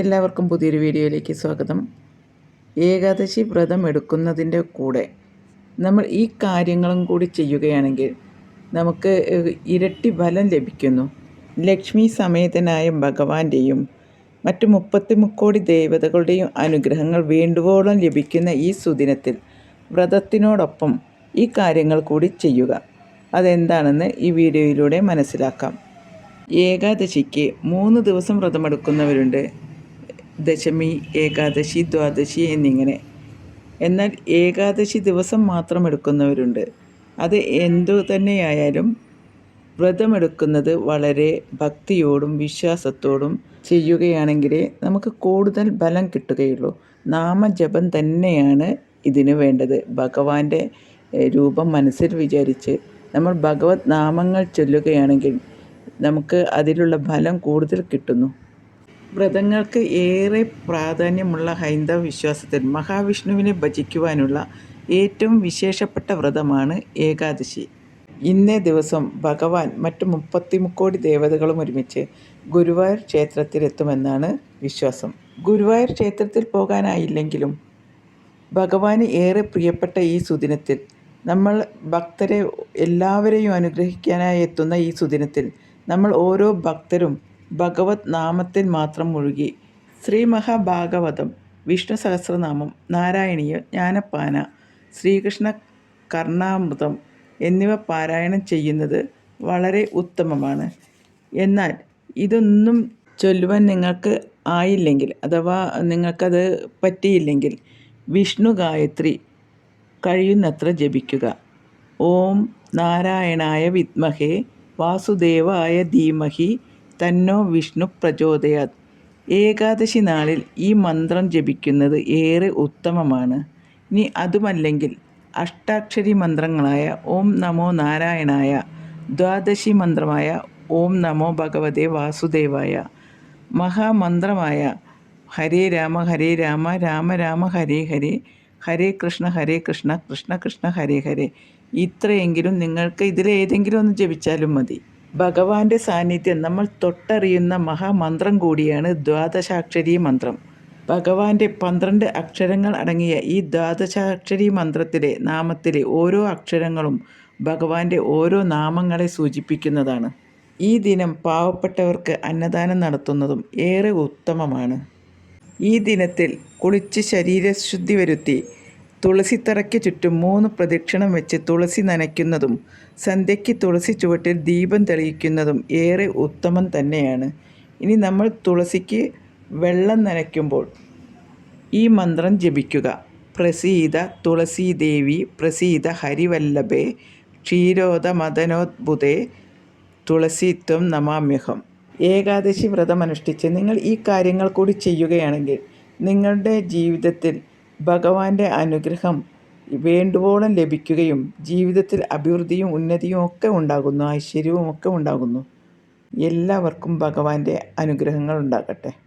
എല്ലാവർക്കും പുതിയൊരു വീഡിയോയിലേക്ക് സ്വാഗതം. ഏകാദശി വ്രതം എടുക്കുന്നതിന്റെ കൂടെ നമ്മൾ ഈ കാര്യങ്ങളും കൂടി ചെയ്യുകയാണെങ്കിൽ നമുക്ക് ഇരട്ടി ഫലം ലഭിക്കുന്നു. ലക്ഷ്മി സമേതനായ ഭഗവാന്റെയും മറ്റു മുപ്പത്തി മുക്കോടി ദേവതകളുടെയും അനുഗ്രഹങ്ങൾ വേണ്ടുവോളം ലഭിക്കുന്ന ഈ സുദിനത്തിൽ വ്രതത്തിനോടൊപ്പം ഈ കാര്യങ്ങൾ കൂടി ചെയ്യുക. അതെന്താണെന്ന് ഈ വീഡിയോയിലൂടെ മനസ്സിലാക്കാം. ഏകാദശിക്ക് മൂന്ന് ദിവസം വ്രതമെടുക്കുന്നവരുണ്ട്. ദശമി ഏകാദശി ദ്വാദശി എന്നിങ്ങനെ. എന്നാൽ ഏകാദശി ദിവസം മാത്രം എടുക്കുന്നവരുണ്ട്. അത് എന്തു തന്നെയായാലും വ്രതമെടുക്കുന്നത് വളരെ ഭക്തിയോടും വിശ്വാസത്തോടും ചെയ്യുകയാണെങ്കിലേ നമുക്ക് കൂടുതൽ ബലം കിട്ടുകയുള്ളൂ. നാമജപം തന്നെയാണ് ഇതിന് വേണ്ടത്. ഭഗവാന്റെ രൂപം മനസ്സിൽ വിചാരിച്ച് നമ്മൾ ഭഗവത് നാമങ്ങൾ ചൊല്ലുകയാണെങ്കിൽ നമുക്ക് അതിലുള്ള ഫലം കൂടുതൽ കിട്ടുന്നു. വ്രതങ്ങൾക്ക് ഏറെ പ്രാധാന്യമുള്ള ഹൈന്ദവ വിശ്വാസത്തിൽ മഹാവിഷ്ണുവിനെ ഭജിക്കുവാനുള്ള ഏറ്റവും വിശേഷപ്പെട്ട വ്രതമാണ് ഏകാദശി. ഇന്നേ ദിവസം ഭഗവാൻ മറ്റ് മുപ്പത്തി മുക്കോടി ദേവതകളും ഒരുമിച്ച് ഗുരുവായൂർ ക്ഷേത്രത്തിലെത്തുമെന്നാണ് വിശ്വാസം. ഗുരുവായൂർ ക്ഷേത്രത്തിൽ പോകാനായില്ലെങ്കിലും ഭഗവാന് ഏറെ പ്രിയപ്പെട്ട ഈ സുദിനത്തിൽ നമ്മൾ ഭക്തരെ എല്ലാവരെയും അനുഗ്രഹിക്കാനായി എത്തുന്ന ഈ സുദിനത്തിൽ നമ്മൾ ഓരോ ഭക്തരും ഭഗവത് നാമത്തിൽ മാത്രം മുഴുകി. ശ്രീമഹാഭാഗവതം വിഷ്ണു സഹസ്രനാമം നാരായണീയ ജ്ഞാനപ്പാന ശ്രീകൃഷ്ണ കർണാമൃതം എന്നിവ പാരായണം ചെയ്യുന്നത് വളരെ ഉത്തമമാണ്. എന്നാൽ ഇതൊന്നും ചൊല്ലുവാൻ നിങ്ങൾക്ക് ആയില്ലെങ്കിൽ അഥവാ നിങ്ങൾക്കത് പറ്റിയില്ലെങ്കിൽ വിഷ്ണു ഗായത്രി കഴിയുന്നത്ര ജപിക്കുക. ഓം നാരായണായ വിദ്മഹേ വാസുദേവായ ധീമഹി തന്നോ വിഷ്ണു പ്രചോദയാത്. ഏകാദശി നാളിൽ ഈ മന്ത്രം ജപിക്കുന്നത് ഏറെ ഉത്തമമാണ്. ഇനി അതുമല്ലെങ്കിൽ അഷ്ടാക്ഷരി മന്ത്രങ്ങളായ ഓം നമോ നാരായണായ ദ്വാദശി മന്ത്രമായ ഓം നമോ ഭഗവതേ വാസുദേവായ മഹാമന്ത്രമായ ഹരേ രാമ ഹരേ രാമ രാമ രാമ ഹരേ ഹരേ ഹരേ കൃഷ്ണ ഹരേ കൃഷ്ണ കൃഷ്ണ കൃഷ്ണ ഹരേ ഹരേ. ഇത്രയെങ്കിലും നിങ്ങൾക്ക് ഇതിലേതെങ്കിലും ഒന്ന് ജപിച്ചാലും മതി. ഭഗവാന്റെ സാന്നിധ്യം. നമ്മൾ തൊട്ടറിയുന്ന മഹാമന്ത്രം കൂടിയാണ് ദ്വാദശാക്ഷരി മന്ത്രം. ഭഗവാന്റെ പന്ത്രണ്ട് അക്ഷരങ്ങൾ അടങ്ങിയ ഈ ദ്വാദശാക്ഷരി മന്ത്രത്തിലെ നാമത്തിലെ ഓരോ അക്ഷരങ്ങളും ഭഗവാന്റെ ഓരോ നാമങ്ങളെ സൂചിപ്പിക്കുന്നതാണ്. ഈ ദിനം പാവപ്പെട്ടവർക്ക് അന്നദാനം നടത്തുന്നതും ഏറെ ഉത്തമമാണ്. ഈ ദിനത്തിൽ കുളിച്ച് ശരീരശുദ്ധി വരുത്തി തുളസിത്തറയ്ക്ക് ചുറ്റും മൂന്ന് പ്രദക്ഷിണം വെച്ച് തുളസി നനയ്ക്കുന്നതും സന്ധ്യയ്ക്ക് തുളസി ചുവട്ടിൽ ദീപം തെളിയിക്കുന്നതും ഏറെ ഉത്തമം തന്നെയാണ്. ഇനി നമ്മൾ തുളസിക്ക് വെള്ളം നനയ്ക്കുമ്പോൾ ഈ മന്ത്രം ജപിക്കുക. പ്രസീത തുളസി ദേവി പ്രസീത ഹരിവല്ലഭേ ക്ഷീരോദ മദനോദ്ഭുതേ തുളസിത്വം നമാമ്യഹം. ഏകാദശി വ്രതം വ്രതമനുഷ്ഠിച്ച് നിങ്ങൾ ഈ കാര്യങ്ങൾ കൂടി ചെയ്യുകയാണെങ്കിൽ നിങ്ങളുടെ ജീവിതത്തിൽ ഭഗവാന്റെ അനുഗ്രഹം വേണ്ടുവോളം ലഭിക്കുകയും ജീവിതത്തിൽ അഭിവൃദ്ധിയും ഉന്നതിയും ഒക്കെ ഉണ്ടാകുന്നു ഐശ്വര്യവും ഒക്കെ ഉണ്ടാകുന്നു. എല്ലാവർക്കും ഭഗവാന്റെ അനുഗ്രഹങ്ങൾ ഉണ്ടാകട്ടെ.